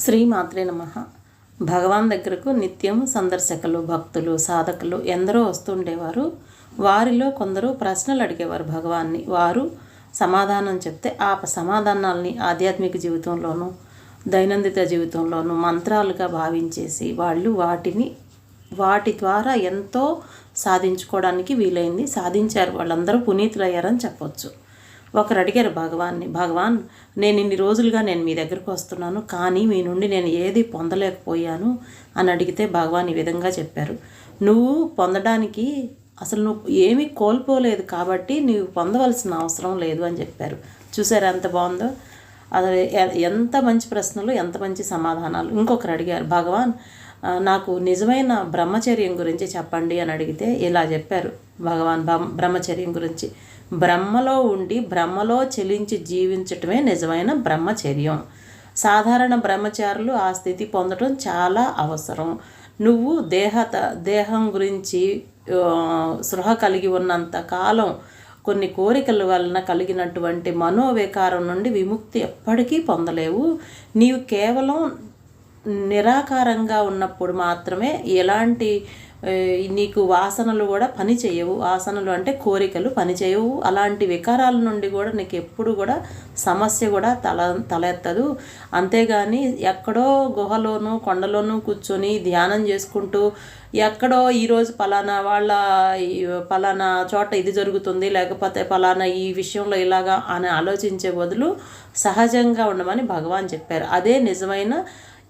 శ్రీమాత్రే నమ. భగవాన్ దగ్గరకు నిత్యం సందర్శకులు భక్తులు సాధకులు ఎందరో వస్తుండేవారు. వారిలో కొందరు ప్రశ్నలు అడిగేవారు భగవాన్ని. వారు సమాధానం చెప్తే ఆ సమాధానాల్ని ఆధ్యాత్మిక జీవితంలోనూ దైనందిక జీవితంలోనూ మంత్రాలుగా భావించేసి వాళ్ళు వాటిని వాటి ద్వారా ఎంతో సాధించుకోవడానికి వీలైంది. సాధించారు. వాళ్ళందరూ పునీతులయ్యారని చెప్పొచ్చు. ఒకరు అడిగారు భగవాన్ని భగవాన్ నేను ఇన్ని రోజులుగా నేను మీ దగ్గరకు వస్తున్నాను కానీ మీ నుండి నేను ఏది పొందలేకపోయాను అని అడిగితే భగవాన్ ఈ విధంగా చెప్పారు. నువ్వు పొందడానికి అసలు నువ్వు ఏమీ కోల్పోలేదు కాబట్టి నువ్వు పొందవలసిన అవసరం లేదు అని చెప్పారు. చూసారా ఎంత బాగుందో? అది ఎంత మంచి ప్రశ్నలు ఎంత మంచి సమాధానాలు. ఇంకొకరు అడిగారు భగవాన్ నాకు నిజమైన బ్రహ్మచర్యం గురించి చెప్పండి అని అడిగితే ఇలా చెప్పారు భగవాన్ బ్రహ్మచర్యం గురించి. బ్రహ్మలో ఉండి బ్రహ్మలో చెలించి జీవించటమే నిజమైన బ్రహ్మచర్యం. సాధారణ బ్రహ్మచారులు ఆ స్థితి పొందడం చాలా అవసరం. నువ్వు దేహత దేహం గురించి సృహ కలిగి ఉన్నంత కాలం కొన్ని కోరికల వలన కలిగినటువంటి మనోవికారం నుండి విముక్తి ఎప్పటికీ పొందలేవు. నీవు కేవలం నిరాకారంగా ఉన్నప్పుడు మాత్రమే ఎలాంటి నీకు వాసనలు కూడా పని చేయవు. వాసనలు అంటే కోరికలు పని చేయవు. అలాంటి వికారాల నుండి కూడా నీకు ఎప్పుడు కూడా సమస్య కూడా తల తలెత్తదు అంతేగాని ఎక్కడో గుహలోనూ కొండలోనూ కూర్చొని ధ్యానం చేసుకుంటూ ఎక్కడో ఈరోజు పలానా వాళ్ళ పలానా చోట ఇది జరుగుతుంది లేకపోతే పలానా ఈ విషయంలో ఇలాగా అని ఆలోచించే బదులు సహజంగా ఉండమని భగవాన్ చెప్పారు. అదే నిజమైన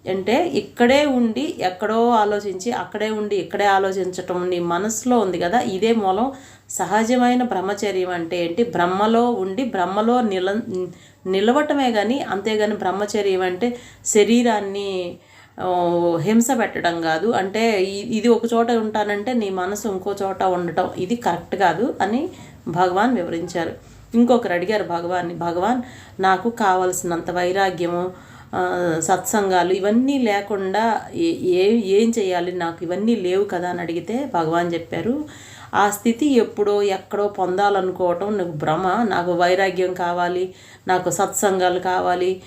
అంటే ఇక్కడే ఉండి ఎక్కడో ఆలోచించి అక్కడే ఉండి ఇక్కడే ఆలోచించటం నీ మనసులో ఉంది కదా ఇదే మూలం. సహజమైన బ్రహ్మచర్యం అంటే ఏంటి? బ్రహ్మలో ఉండి బ్రహ్మలో నిల నిలవటమే కానీ అంతేగాని బ్రహ్మచర్యం అంటే శరీరాన్ని హింస పెట్టడం కాదు. అంటే ఇది ఒక చోట ఉంటానంటే నీ మనసు ఇంకో చోట ఉండటం ఇది కరెక్ట్ కాదు అని భగవాన్ వివరించారు. ఇంకొకరు అడిగారు భగవాన్ని భగవాన్ నాకు కావలసినంత వైరాగ్యము సత్సంగాలు ఇవన్నీ లేకుండా ఏ- ఏం చేయాలి? నాకు ఇవన్నీ లేవు కదా అని అడిగితే భగవాన్ చెప్పారు ఆ స్థితి ఎప్పుడో ఎక్కడో పొందాలనుకోవటం నాకు భ్రమ. నాకు వైరాగ్యం కావాలి నాకు సత్సంగాలు కావాలి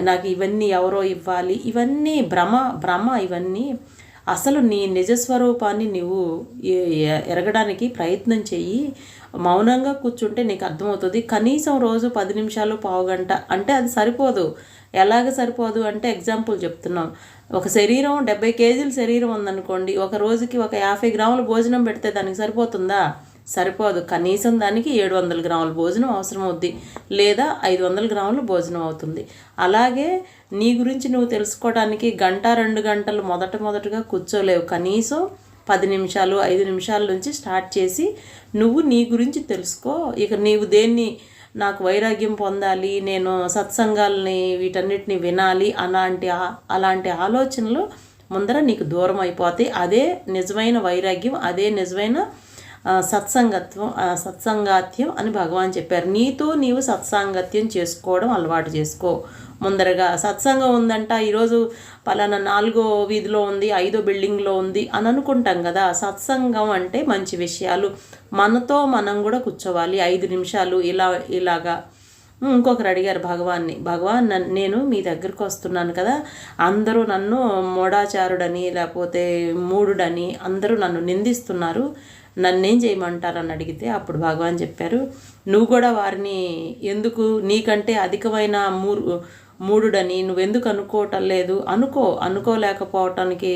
నాకు ఇవన్నీ ఎవరో ఇవ్వాలి. ఇవన్నీ భ్రమ భ్రమ ఇవన్నీ. అసలు నీ నిజస్వరూపాన్ని నువ్వు ఎరగడానికి ప్రయత్నం చెయ్యి. మౌనంగా కూర్చుంటే నీకు అర్థమవుతుంది. కనీసం రోజు పది నిమిషాలు పావు గంట అంటే అది సరిపోదు. ఎలాగ సరిపోదు అంటే ఎగ్జాంపుల్ చెప్తున్నాం. ఒక శరీరం డెబ్బై కేజీల శరీరం ఉందనుకోండి ఒక రోజుకి ఒక యాభై గ్రాముల భోజనం పెడితే దానికి సరిపోతుందా? సరిపోదు. కనీసం దానికి ఏడు వందల గ్రాముల భోజనం అవసరం అవుద్ది లేదా ఐదు వందల గ్రాముల భోజనం అవుతుంది. అలాగే నీ గురించి నువ్వు తెలుసుకోవడానికి గంట రెండు గంటలు మొదట మొదటగా కూర్చోలేవు. కనీసం పది నిమిషాలు ఐదు నిమిషాల నుంచి స్టార్ట్ చేసి నువ్వు నీ గురించి తెలుసుకో. ఇక నీవు దేన్ని నాకు వైరాగ్యం పొందాలి నేను సత్సంగాల్ని వీటన్నిటిని వినాలి అలాంటి అలాంటి ఆలోచనలు ముందర నీకు దూరం అయిపోతాయి అదే నిజమైన వైరాగ్యం అదే నిజమైన సత్సంగత్వం సత్సంగాత్యం అని భగవాన్ చెప్పారు. నీతో నీవు సత్సాంగత్యం చేసుకోవడం అలవాటు చేసుకో. ముందరగా సత్సంగం ఉందంట ఈరోజు పలానా నాలుగో వీధిలో ఉంది ఐదో బిల్డింగ్లో ఉంది అని అనుకుంటాం కదా. సత్సంగం అంటే మంచి విషయాలు. మనతో మనం కూడా కూర్చోవాలి. ఐదు నిమిషాలు ఇలా ఇలాగా. ఇంకొకరు అడిగారు భగవాన్ని. భగవాన్ నేను మీ దగ్గరకు వస్తున్నాను కదా. అందరూ నన్ను మూడాచారుడని లేకపోతే మూడుడని అందరూ నన్ను నిందిస్తున్నారు. నన్నేం చేయమంటారని అడిగితే అప్పుడు భగవాన్ చెప్పారు నువ్వు కూడా వారిని ఎందుకు నీకంటే అధికమైన మూడు మూడుడని నువ్వెందుకు అనుకోవటం లేదు? అనుకో అనుకోలేకపోవటానికి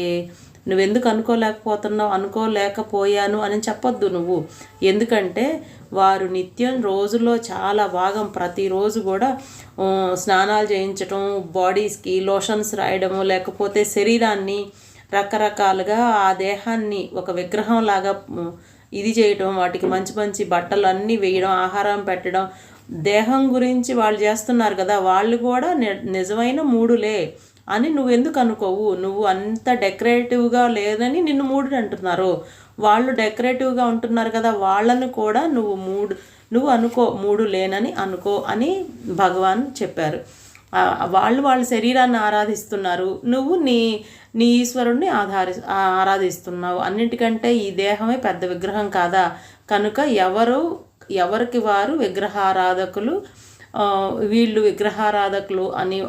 నువ్వెందుకు అనుకోలేకపోతున్నావు? అనుకోలేకపోయాను అని చెప్పొద్దు నువ్వు. ఎందుకంటే వారు నిత్యం రోజులో చాలా భాగం ప్రతిరోజు కూడా స్నానాలు చేయించటం బాడీస్కి లోషన్స్ రాయడము లేకపోతే శరీరాన్ని రకరకాలుగా ఆ దేహాన్ని ఒక విగ్రహం లాగా ఇది చేయడం వాటికి మంచి మంచి బట్టలు అన్నీ వేయడం ఆహారం పెట్టడం. దేహం గురించి వాళ్ళు చేస్తున్నారు కదా వాళ్ళు కూడా ని- నిజమైన మూడులే అని నువ్వు ఎందుకు అనుకోవు? నువ్వు అంత డెకరేటివ్గా లేదని నిన్ను మూడు అంటున్నారు. వాళ్ళు డెకరేటివ్గా ఉంటున్నారు కదా వాళ్ళను కూడా నువ్వు మూడు నువ్వు అనుకో మూడు లేనని అనుకో అని భగవాన్ చెప్పారు. వాళ్ళు వాళ్ళ శరీరాన్ని ఆరాధిస్తున్నారు. నువ్వు నీ నీ ఈశ్వరుణ్ణి ఆధారి ఆరాధిస్తున్నావు. అన్నిటికంటే ఈ దేహమే పెద్ద విగ్రహం కాదా? కనుక ఎవరు ఎవరికి వారు విగ్రహారాధకులు వీళ్ళు విగ్రహారాధకులు అని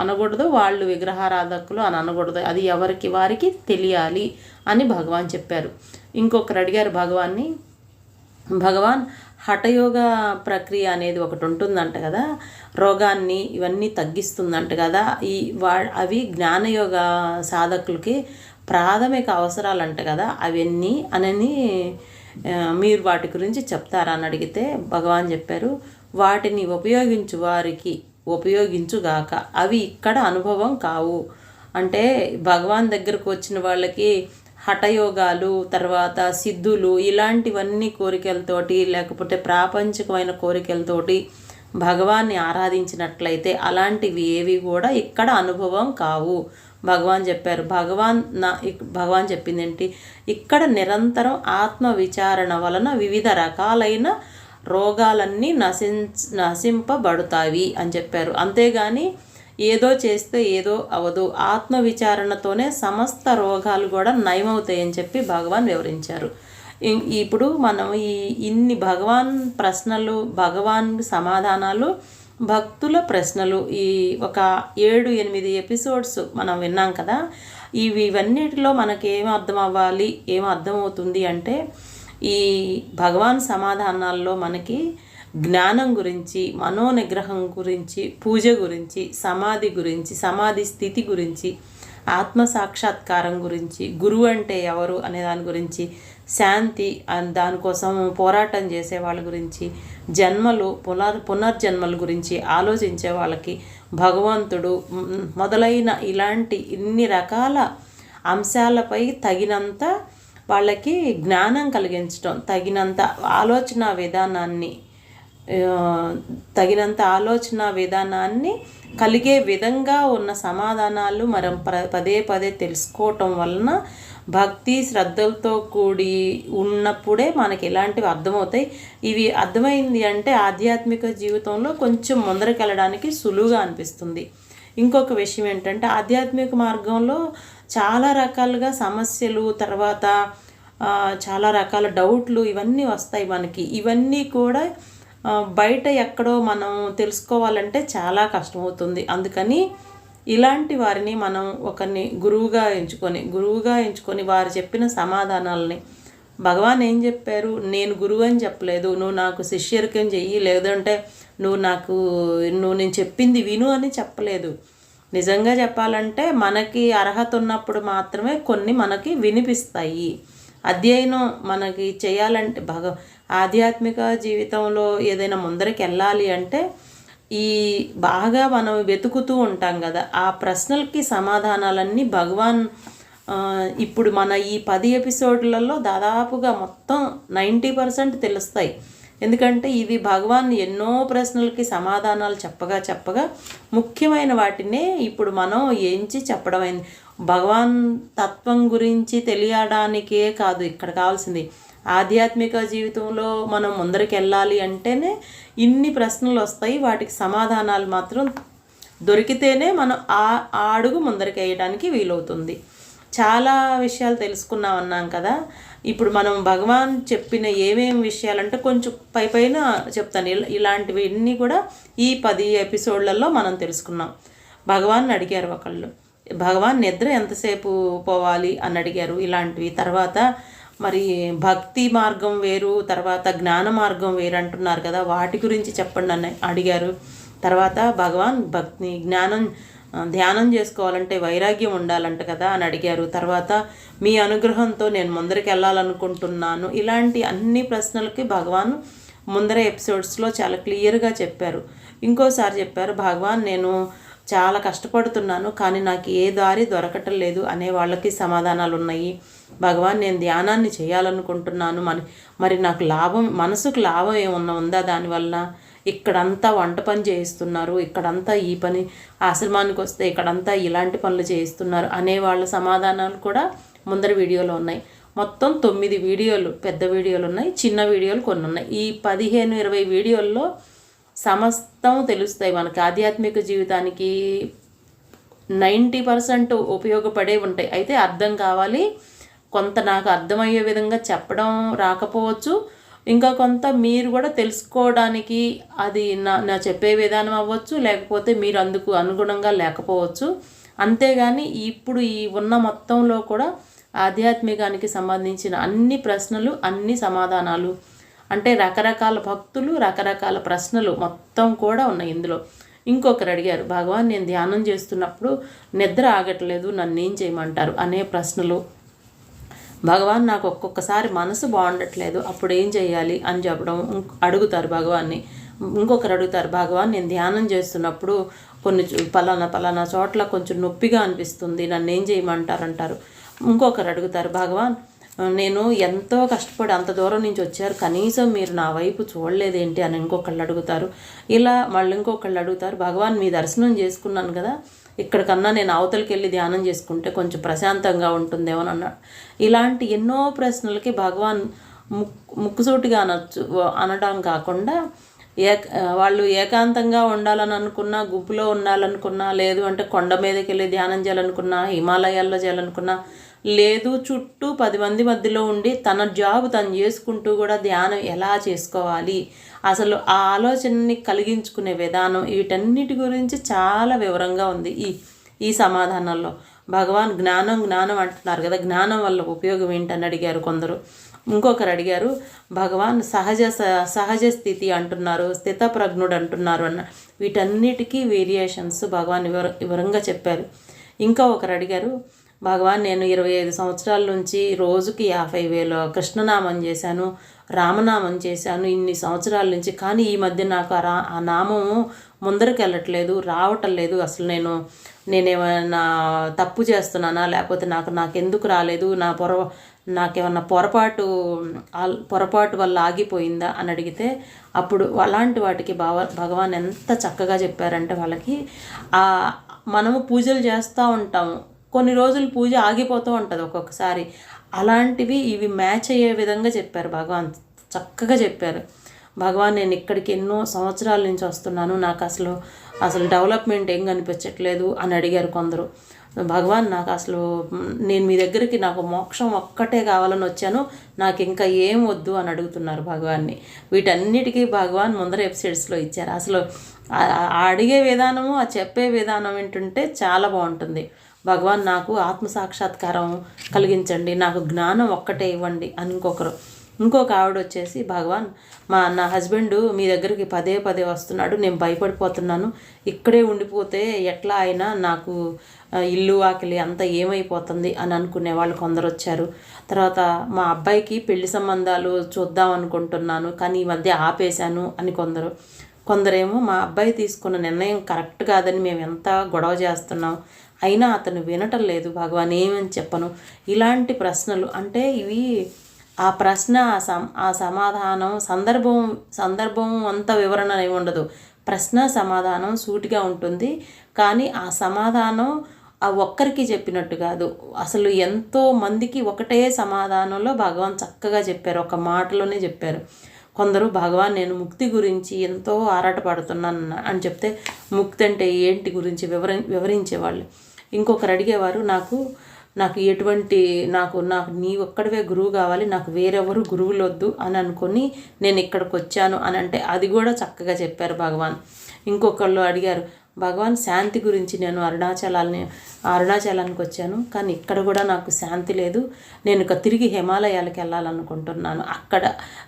అనకూడదు వాళ్ళు విగ్రహారాధకులు అని అనకూడదు. అది ఎవరికి వారికి తెలియాలి అని భగవాన్ చెప్పారు. ఇంకొకరు అడిగారు భగవాన్ని భగవాన్ హఠయోగ ప్రక్రియ అనేది ఒకటి ఉంటుందంట కదా. రోగాన్ని ఇవన్నీ తగ్గిస్తుందంట కదా. ఈ వా అవి జ్ఞానయోగ సాధకులకి ప్రాథమిక అవసరాలంట కదా. అవన్నీ అనని మీరు వాటి గురించి చెప్తారా అని అడిగితే భగవాన్ చెప్పారు వాటిని ఉపయోగించు వారికి ఉపయోగించుగాక. అవి ఇక్కడ అనుభవం కావు. అంటే భగవాన్ దగ్గరకు వచ్చిన వాళ్ళకి హఠయోగాలు తర్వాత సిద్ధులు ఇలాంటివన్నీ కోరికలతోటి లేకపోతే ప్రాపంచికమైన కోరికలతోటి భగవాన్ని ఆరాధించినట్లయితే అలాంటివి ఏవి కూడా ఇక్కడ అనుభవం కావు. భగవాన్ చెప్పారు భగవాన్ నా భగవాన్ చెప్పింది ఏంటి ఇక్కడ నిరంతరం ఆత్మ విచారణ వలన వివిధ రకాలైన రోగాలన్నీ నశించ నశింపబడతాయి అని చెప్పారు. అంతేగాని ఏదో చేస్తే ఏదో అవదు. ఆత్మ విచారణతోనే సమస్త రోగాలు కూడా నయమవుతాయని చెప్పి భగవాన్ వివరించారు. ఇప్పుడు మనం ఈ ఇన్ని భగవాన్ ప్రశ్నలు భగవాన్ సమాధానాలు భక్తుల ప్రశ్నలు ఈ ఒక ఏడు ఎనిమిది ఎపిసోడ్స్ మనం విన్నాం కదా ఇవి ఇవన్నిటిలో మనకి ఏం అర్థం అవ్వాలి ఏం అర్థమవుతుంది అంటే ఈ భగవాన్ సమాధానాల్లో మనకి జ్ఞానం గురించి మనోనిగ్రహం గురించి పూజ గురించి సమాధి గురించి సమాధి స్థితి గురించి ఆత్మ సాక్షాత్కారం గురించి గురువు అంటే ఎవరు అనే దాని గురించి శాంతి దానికోసం పోరాటం చేసే వాళ్ళ గురించి జన్మలు పునర్ పునర్జన్మల గురించి ఆలోచించే వాళ్ళకి భగవంతుడు మొదలైన ఇలాంటి ఇన్ని రకాల అంశాలపై తగినంత వాళ్ళకి జ్ఞానం కలిగించడం తగినంత ఆలోచన విధానాన్ని తగినంత ఆలోచన విధానాన్ని కలిగే విధంగా ఉన్న సమాధానాలు మనం ప్ర పదే పదే తెలుసుకోవటం వలన భక్తి శ్రద్ధలతో కూడి ఉన్నప్పుడే మనకి ఇలాంటివి అర్థమవుతాయి. ఇవి అర్థమైంది అంటే ఆధ్యాత్మిక జీవితంలో కొంచెం ముందరకెళ్ళడానికి సులువుగా అనిపిస్తుంది. ఇంకొక విషయం ఏంటంటే ఆధ్యాత్మిక మార్గంలో చాలా రకాలుగా సమస్యలు తర్వాత చాలా రకాల డౌట్లు ఇవన్నీ వస్తాయి మనకి. ఇవన్నీ కూడా బయట ఎక్కడో మనం తెలుసుకోవాలంటే చాలా కష్టమవుతుంది. అందుకని ఇలాంటి వారిని మనం ఒకరిని గురువుగా ఎంచుకొని గురువుగా ఎంచుకొని వారు చెప్పిన సమాధానాలని భగవాన్ ఏం చెప్పారు? నేను గురువు అని చెప్పలేదు. నువ్వు నాకు శిష్యరికం చెయ్యి. లేదంటే నువ్వు నాకు నువ్వు నేను చెప్పింది విను అని చెప్పలేదు. నిజంగా చెప్పాలంటే మనకి అర్హత ఉన్నప్పుడు మాత్రమే కొన్ని మనకి వినిపిస్తాయి. అధ్యయనం మనకి చేయాలంటే భగ ఆధ్యాత్మిక జీవితంలో ఏదైనా ముందరికి వెళ్ళాలి అంటే ఈ బాగా మనం వెతుకుతూ ఉంటాం కదా ఆ ప్రశ్నలకి సమాధానాలన్నీ భగవాన్ ఇప్పుడు మన ఈ పది ఎపిసోడ్లలో దాదాపుగా మొత్తం నైంటీ పర్సెంట్ తెలుస్తాయి. ఎందుకంటే ఇది భగవాన్ ఎన్నో ప్రశ్నలకి సమాధానాలు చెప్పగా చెప్పగా ముఖ్యమైన వాటినే ఇప్పుడు మనం ఏంచి చెప్పడం అయింది భగవాన్ తత్వం గురించి తెలియడానికే కాదు ఇక్కడ కావాల్సింది ఆధ్యాత్మిక జీవితంలో మనం ముందరికి వెళ్ళాలి అంటేనే ఇన్ని ప్రశ్నలు వస్తాయి వాటికి సమాధానాలు మాత్రం దొరికితేనే మనం ఆ ఆ అడుగు ముందరికేయడానికి వీలవుతుంది. చాలా విషయాలు తెలుసుకున్నాం అన్నాం కదా. ఇప్పుడు మనం భగవాన్ చెప్పిన ఏమేమి విషయాలంటే కొంచెం పై పైన చెప్తాను. ఇలా- ఇలాంటివి అన్నీ కూడా ఈ పది ఎపిసోడ్లలో మనం తెలుసుకున్నాం. భగవాన్ అడిగారు ఒకళ్ళు భగవాన్ నిద్ర ఎంతసేపు పోవాలి? అని అడిగారు. ఇలాంటివి తర్వాత మరి భక్తి మార్గం వేరు తర్వాత జ్ఞాన మార్గం వేరు అంటున్నారు కదా. వాటి గురించి చెప్పండి అని అడిగారు. తర్వాత భగవాన్ భక్తి జ్ఞానం ధ్యానం చేసుకోవాలంటే వైరాగ్యం ఉండాలంట కదా అని అడిగారు. తర్వాత మీ అనుగ్రహంతో నేను ముందరికి వెళ్ళాలనుకుంటున్నాను. ఇలాంటి అన్ని ప్రశ్నలకి భగవాన్ ముందర ఎపిసోడ్స్లో చాలా క్లియర్గా చెప్పారు. ఇంకోసారి చెప్పారు భగవాన్ నేను చాలా కష్టపడుతున్నాను కానీ నాకు ఏ దారి దొరకటం లేదు అనే వాళ్ళకి సమాధానాలు ఉన్నాయి భగవాన్ నేను ధ్యానాన్ని చేయాలనుకుంటున్నాను. మరి మరి నాకు లాభం మనసుకు లాభం ఏమన్నా ఉందా దానివల్ల ఇక్కడంతా వంట పని చేయిస్తున్నారు ఇక్కడంతా ఈ పని ఆశ్రమానికి వస్తే ఇక్కడంతా ఇలాంటి పనులు చేయిస్తున్నారు అనే వాళ్ళ సమాధానాలు కూడా ముందర వీడియోలో ఉన్నాయి. మొత్తం తొమ్మిది వీడియోలు పెద్ద వీడియోలు ఉన్నాయి చిన్న వీడియోలు కొన్ని ఉన్నాయి ఈ పదిహేను ఇరవై వీడియోల్లో సమస్తం తెలుస్తాయి. మనకి ఆధ్యాత్మిక జీవితానికి నైంటీ పర్సెంట్ ఉపయోగపడే ఉంటాయి. అయితే అర్థం కావాలి. కొంత నాకు అర్థమయ్యే విధంగా చెప్పడం రాకపోవచ్చు. ఇంకా కొంత మీరు కూడా తెలుసుకోవడానికి అది నా నా చెప్పే విధానం అవ్వచ్చు. లేకపోతే మీరు అందుకు అనుగుణంగా లేకపోవచ్చు. అంతేగాని ఇప్పుడు ఈ ఉన్న మొత్తంలో కూడా ఆధ్యాత్మికానికి సంబంధించిన అన్ని ప్రశ్నలు అన్ని సమాధానాలు అంటే రకరకాల భక్తులు రకరకాల ప్రశ్నలు మొత్తం కూడా ఉన్నాయి ఇందులో. ఇంకొకరు అడిగారు భగవాన్ నేను ధ్యానం చేస్తున్నప్పుడు నిద్ర ఆగట్లేదు నన్ను ఏం చేయమంటారు? అనే ప్రశ్నలు. భగవాన్ నాకు ఒక్కొక్కసారి మనసు బాగుండట్లేదు అప్పుడు ఏం చేయాలి? అని చెప్పడం అడుగుతారు భగవాన్ని. ఇంకొకరు అడుగుతారు భగవాన్ నేను ధ్యానం చేస్తున్నప్పుడు కొన్ని పలానా పలానా చోట్ల కొంచెం నొప్పిగా అనిపిస్తుంది నన్ను ఏం చేయమంటారు అంటారు ఇంకొకరు అడుగుతారు భగవాన్ నేను ఎంతో కష్టపడి అంత దూరం నుంచి వచ్చారు. కనీసం మీరు నా వైపు చూడలేదేంటి అని ఇంకొకళ్ళు అడుగుతారు. ఇలా మళ్ళీ ఇంకొకళ్ళు అడుగుతారు. భగవాన్ మీ దర్శనం చేసుకున్నాను కదా ఇక్కడికన్నా నేను అవతలికి వెళ్ళి ధ్యానం చేసుకుంటే కొంచెం ప్రశాంతంగా ఉంటుందేమో అన్నాడు. ఇలాంటి ఎన్నో ప్రశ్నలకి భగవాన్ ముక్కు ముక్కుసూటిగా అనొచ్చు అనడం కాకుండా ఏక వాళ్ళు ఏకాంతంగా ఉండాలని అనుకున్నా గుంపులో ఉండాలనుకున్నా లేదు అంటే కొండ మీదకి వెళ్ళి ధ్యానం చేయాలనుకున్నా హిమాలయాల్లో చేయాలనుకున్నా లేదు చుట్టూ పది మంది మధ్యలో ఉండి తన జాబ్ తను చేసుకుంటూ కూడా ధ్యానం ఎలా చేసుకోవాలి? అసలు ఆ ఆలోచనని కలిగించుకునే విధానం వీటన్నిటి గురించి చాలా వివరంగా ఉంది ఈ ఈ సమాధానంలో. భగవాన్ జ్ఞానం జ్ఞానం అంటున్నారు కదా జ్ఞానం వల్ల ఉపయోగం ఏంటని అడిగారు కొందరు. ఇంకొకరు అడిగారు భగవాన్ సహజ సహజ స్థితి అంటున్నారు స్థితప్రజ్ఞుడు అంటున్నారు అన్న వీటన్నిటికీ వేరియేషన్స్ భగవాన్ వివర వివరంగా చెప్పారు. ఇంకా ఒకరు అడిగారు భగవాన్ నేను ఇరవై ఐదు సంవత్సరాల నుంచి రోజుకి యాభై వేలు కృష్ణనామం చేశాను రామనామం చేశాను ఇన్ని సంవత్సరాల నుంచి. కానీ ఈ మధ్య నాకు ఆ రా ఆ నామము ముందరికి వెళ్ళట్లేదు రావటం లేదు. అసలు నేను నేనేమైనా తప్పు చేస్తున్నానా? లేకపోతే నాకు నాకెందుకు రాలేదు? నా పొర నాకేమన్నా పొరపాటు పొరపాటు వల్ల ఆగిపోయిందా అని అడిగితే అప్పుడు అలాంటి వాటికి భావ భగవాన్ ఎంత చక్కగా చెప్పారంటే వాళ్ళకి మనము పూజలు చేస్తూ ఉంటాము. కొన్ని రోజులు పూజ ఆగిపోతూ ఉంటుంది ఒక్కొక్కసారి. అలాంటివి ఇవి మ్యాచ్ అయ్యే విధంగా చెప్పారు భగవాన్. చక్కగా చెప్పారు. భగవాన్ నేను ఇక్కడికి ఎన్నో సంవత్సరాల నుంచి వస్తున్నాను. నాకు అసలు అసలు డెవలప్మెంట్ ఏం కనిపించట్లేదు అని అడిగారు కొందరు. భగవాన్ నాకు అసలు నేను మీ దగ్గరికి నాకు మోక్షం ఒక్కటే కావాలని వచ్చాను. నాకు ఇంకా ఏం వద్దు అని అడుగుతున్నారు భగవాన్ని. వీటన్నిటికీ భగవాన్ ముందర ఎపిసోడ్స్లో ఇచ్చారు. అసలు అడిగే విధానము ఆ చెప్పే విధానం ఏంటంటే చాలా బాగుంటుంది. భగవాన్ నాకు ఆత్మ సాక్షాత్కారం కలిగించండి నాకు జ్ఞానం ఒక్కటే ఇవ్వండి అని ఇంకొకరు. ఇంకొక ఆవిడ వచ్చేసి భగవాన్ మా నా హస్బెండ్ మీ దగ్గరికి పదే పదే వస్తున్నాడు నేను భయపడిపోతున్నాను. ఇక్కడే ఉండిపోతే ఎట్లా అయినా నాకు ఇల్లు వాకిలి అంతా ఏమైపోతుంది అని అనుకునే వాళ్ళు కొందరు వచ్చారు. తర్వాత మా అబ్బాయికి పెళ్ళి సంబంధాలు చూద్దాం అనుకుంటున్నాను కానీ ఈ మధ్య ఆపేశాను అని కొందరు. కొందరేమో మా అబ్బాయి తీసుకున్న నిర్ణయం కరెక్ట్ కాదని మేము ఎంత గొడవ చేస్తున్నాం అయినా అతను వినటం లేదు భగవాన్ ఏమని చెప్పను? ఇలాంటి ప్రశ్నలు అంటే ఇవి ఆ ప్రశ్న ఆ సమ ఆ సమాధానం సందర్భం సందర్భం అంత వివరణ ఏమి ఉండదు. ప్రశ్న సమాధానం సూటిగా ఉంటుంది. కానీ ఆ సమాధానం ఆ ఒక్కరికి చెప్పినట్టు కాదు. అసలు ఎంతో మందికి ఒకటే సమాధానంలో భగవాన్ చక్కగా చెప్పారు. ఒక మాటలోనే చెప్పారు. కొందరు భగవాన్ నేను ముక్తి గురించి ఎంతో ఆరాటపడుతున్నాను అని చెప్తే ముక్తి అంటే ఏంటి? గురించి వివరి వివరించేవాళ్ళు. ఇంకొకరు అడిగేవారు నాకు నాకు ఎటువంటి నాకు నాకు నీ ఒక్కడివే గురువు కావాలి నాకు వేరెవరు గురువులు వద్దు అని అనుకొని నేను ఇక్కడికి వచ్చాను అని అంటే అది కూడా చక్కగా చెప్పారు భగవాన్. ఇంకొకళ్ళు అడిగారు భగవాన్ శాంతి గురించి నేను అరుణాచలాన్ని అరుణాచలానికి వచ్చాను కానీ ఇక్కడ కూడా నాకు శాంతి లేదు. నేను ఇక తిరిగి హిమాలయాలకు వెళ్ళాలనుకుంటున్నాను. అక్కడ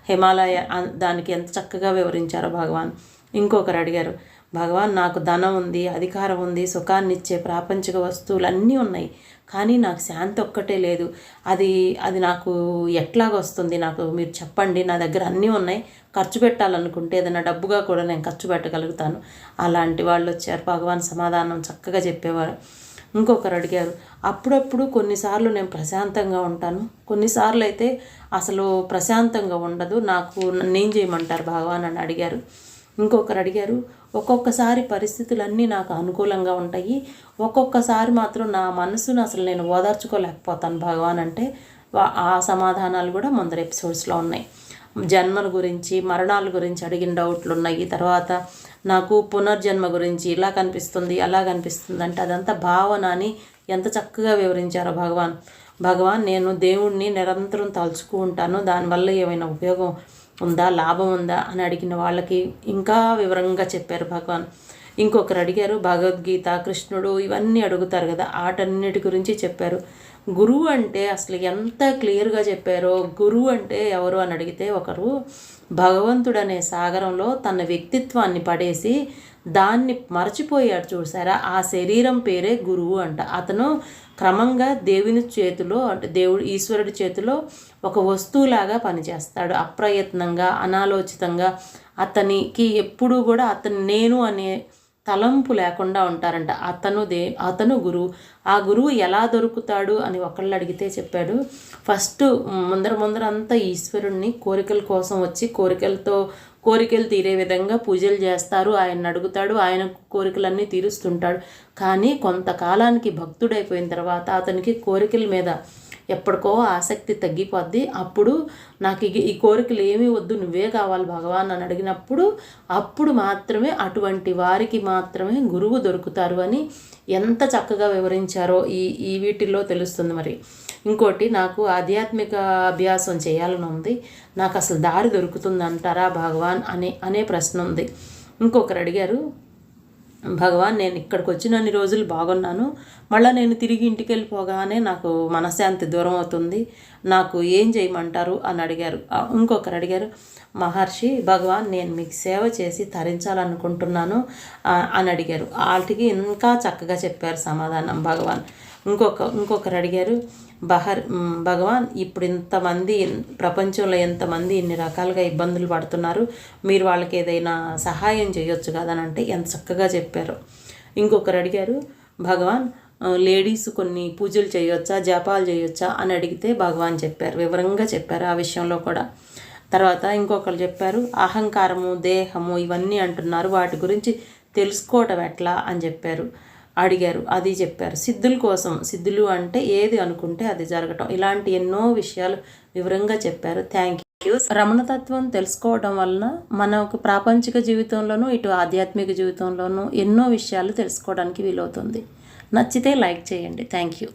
హిమాలయ దానికి ఎంత చక్కగా వివరించారో భగవాన్. ఇంకొకరు అడిగారు భగవాన్ నాకు ధనం ఉంది అధికారం ఉంది సుఖాన్ని ఇచ్చే ప్రాపంచిక వస్తువులు అన్నీ ఉన్నాయి. కానీ నాకు శాంతి ఒక్కటే లేదు. అది అది నాకు ఎట్లాగొస్తుంది నాకు మీరు చెప్పండి నా దగ్గర అన్నీ ఉన్నాయి. ఖర్చు పెట్టాలనుకుంటే ఏదైనా డబ్బుగా కూడా నేను ఖర్చు పెట్టగలుగుతాను. అలాంటి వాళ్ళు వచ్చారు. భగవాన్ సమాధానం చక్కగా చెప్పేవారు. ఇంకొకరు అడిగారు అప్పుడప్పుడు కొన్నిసార్లు నేను ప్రశాంతంగా ఉంటాను. కొన్నిసార్లు అయితే అసలు ప్రశాంతంగా ఉండదు. నాకు నన్నేం చేయమంటారు భగవాన్ అని అడిగారు. ఇంకొకరు అడిగారు ఒక్కొక్కసారి పరిస్థితులన్నీ నాకు అనుకూలంగా ఉంటాయి. ఒక్కొక్కసారి మాత్రం నా మనసును అసలు నేను ఓదార్చుకోలేకపోతాను భగవాన్ అంటే. ఆ సమాధానాలు కూడా ముందర ఎపిసోడ్స్లో ఉన్నాయి. జన్మల గురించి మరణాల గురించి అడిగిన డౌట్లు ఉన్నాయి. తర్వాత నాకు పునర్జన్మ గురించి ఇలా కనిపిస్తుంది అలా కనిపిస్తుంది అంటే అదంతా భావన అని ఎంత చక్కగా వివరించారో భగవాన్. భగవాన్ నేను దేవుణ్ణి నిరంతరం తలుచుకుంటాను. దానివల్ల ఏమైనా ఉపయోగం ఉందా లాభం ఉందా అని అడిగిన వాళ్ళకి ఇంకా వివరంగా చెప్పారు భగవాన్. ఇంకొకరు అడిగారు భగవద్గీత కృష్ణుడు ఇవన్నీ అడుగుతారు కదా ఆటన్నిటి గురించి చెప్పారు. గురువు అంటే అసలు ఎంత క్లియర్గా చెప్పారో గురువు అంటే ఎవరు అని అడిగితే ఒకరు భగవంతుడనే సాగరంలో తన వ్యక్తిత్వాన్ని పడేసి దాన్ని మరచిపోయాడు చూసారా? ఆ శరీరం పేరే గురువు అంట. అతను క్రమంగా దేవుని చేతిలో అంటే దేవుడు ఈశ్వరుడి చేతిలో ఒక వస్తువులాగా పనిచేస్తాడు. అప్రయత్నంగా అనాలోచితంగా అతనికి ఎప్పుడూ కూడా అతను నేను అనే తలంపు లేకుండా ఉంటారంట. అతను దే అతను గురువు ఆ గురువు ఎలా దొరుకుతాడు అని ఒకళ్ళు అడిగితే చెప్పాడు ఫస్ట్ ముందర ముందర అంతా ఈశ్వరుణ్ణి కోరికల కోసం వచ్చి కోరికలతో కోరికలు తీరే విధంగా పూజలు చేస్తారు. ఆయన అడుగుతాడు ఆయన కోరికలన్నీ తీరుస్తుంటాడు. కానీ కొంతకాలానికి భక్తుడైపోయిన తర్వాత అతనికి కోరికల మీద ఎప్పటికో ఆసక్తి తగ్గిపోద్ది. అప్పుడు నాకు ఈ కోరికలు ఏమీ వద్దు నువ్వే కావాలి భగవాన్ అని అడిగినప్పుడు అప్పుడు మాత్రమే అటువంటి వారికి మాత్రమే గురువు దొరుకుతారు అని ఎంత చక్కగా వివరించారో ఈ ఈ వీటిల్లో తెలుస్తుంది మరి. ఇంకోటి నాకు ఆధ్యాత్మిక అభ్యాసం చేయాలని ఉంది. నాకు అసలు దారి దొరుకుతుంది అంటారా భగవాన్ అనే అనే ప్రశ్న ఉంది. ఇంకొకరు అడిగారు భగవాన్ నేను ఇక్కడికి వచ్చినన్ని రోజులు బాగున్నాను. మళ్ళీ నేను తిరిగి ఇంటికి వెళ్ళిపోగానే నాకు మనశ్శాంతి దూరం అవుతుంది నాకు ఏం చేయమంటారు? అని అడిగారు. ఇంకొకరు అడిగారు మహర్షి భగవాన్ నేను మీకు సేవ చేసి తరించాలనుకుంటున్నాను. అని అడిగారు. వాటికి ఇంకా చక్కగా చెప్పారు సమాధానం భగవాన్. ఇంకొక ఇంకొకరు అడిగారు బహర్ భగవాన్ ఇప్పుడు ఇంతమంది ప్రపంచంలో ఎంతమంది ఇన్ని రకాలుగా ఇబ్బందులు పడుతున్నారు మీరు వాళ్ళకి ఏదైనా సహాయం చేయొచ్చు కదని అంటే ఎంత చక్కగా చెప్పారు. ఇంకొకరు అడిగారు భగవాన్ లేడీస్ కొన్ని పూజలు చేయొచ్చా జపాలు చేయొచ్చా? అని అడిగితే భగవాన్ చెప్పారు వివరంగా చెప్పారు ఆ విషయంలో కూడా. తర్వాత ఇంకొకరు చెప్పారు అహంకారము దేహము ఇవన్నీ అంటున్నారు వాటి గురించి తెలుసుకోవటం ఎట్లా? అని చెప్పారు. అడిగారు. అది చెప్పారు. సిద్ధుల కోసం. సిద్ధులు అంటే ఏది అనుకుంటే అది జరగటం. ఇలాంటి ఎన్నో విషయాలు వివరంగా చెప్పారు. థ్యాంక్ యూ రమణతత్వం తెలుసుకోవడం వలన మనకు ప్రాపంచిక జీవితంలోనూ ఇటు ఆధ్యాత్మిక జీవితంలోనూ ఎన్నో విషయాలు తెలుసుకోవడానికి వీలవుతుంది. నచ్చితే లైక్ చేయండి. Thank you